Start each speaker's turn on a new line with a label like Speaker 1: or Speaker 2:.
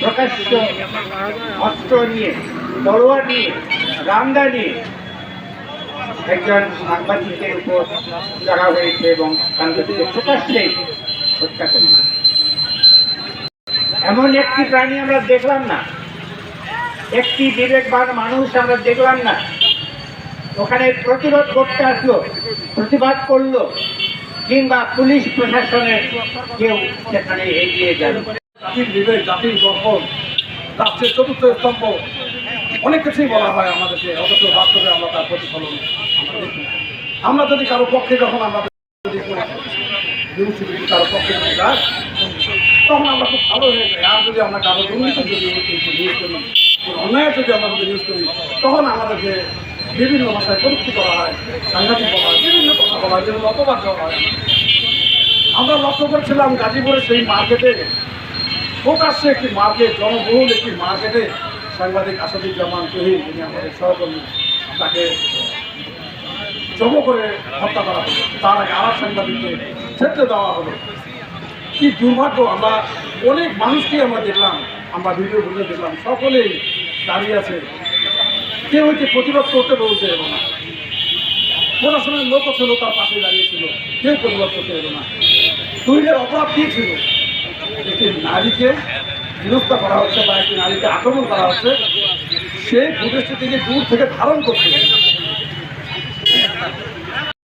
Speaker 1: প্রকাশ্য অস্ত্র নিয়ে, তলোয়ার নিয়ে, রামদা নিয়ে একজন সাংবাদিকের উপর চড়া হয়েছে এবং সাংবাদিকের প্রকাশ্যে হত্যা করেছে। এমন একটি প্রাণী আমরা দেখলাম না। একটি বিবেকবান মানুষ আমরা দেখলাম না। ওখানে প্রতিরোধ করতে আসলো, প্রতিবাদ করল, কিংবা পুলিশ প্রশাসনের কেউ সেখানে এগিয়ে গেল।
Speaker 2: জাতির বিবেক, জাতির গঠন রাষ্ট্রের চতুর্থ স্তম্ভ, অনেক কিছুই বলা হয় আমাদেরকে, অথচ বাস্তবে আমরা তার প্রতিফলন আমরা যদি কারও পক্ষে যখন আমরা যদি কারও পক্ষে যদি যাই, তখন আমরা খুব ভালো হয়ে যাই। আর যদি আমরা কারও দুর্নীতি যদি নিউজ করি অন্যায় যদি আমরা যদি করি, তখন আমাদেরকে বিভিন্ন ভাষায় প্রযুক্তি করা হয়, সাংঘাতিক বলা হয়, বিভিন্ন কথা বলা হয়, যেগুলো অপবাদ হয়। আমরা লক্ষ্য করেছিলাম গাজীপুরের সেই মার্কেটে প্রকাশ্যে একটি মার্কেট, জনবহুল একটি মার্কেটে সাংবাদিক আসাদুজ্জামান তহিদ যিনি আমাদের সহকর্মী, তাকে জব করে হত্যা করা হলো। তার আগে এক সাংবাদিককে ছেড়ে দেওয়া হলো। কি দুর্ভাগ্য, আমরা অনেক মানুষকে আমরা দেখলাম, আমরা ভিডিও ঘুরে দেখলাম, সকলেই দাঁড়িয়ে আছে। কেউ এটি প্রতিবাদ করতে বলতে এলো না। প্রশাসনের লোকও ছিল, তার পাশে দাঁড়িয়েছিল কেউ প্রতিবাদ করতে এলো না। তৈরির অপরাধ কী ছিল? একটি নারীকে বিরক্ত করা হচ্ছে বা একটি নারীকে আক্রমণ করা হচ্ছে, সেই থেকে দূর থেকে ধারণ করছে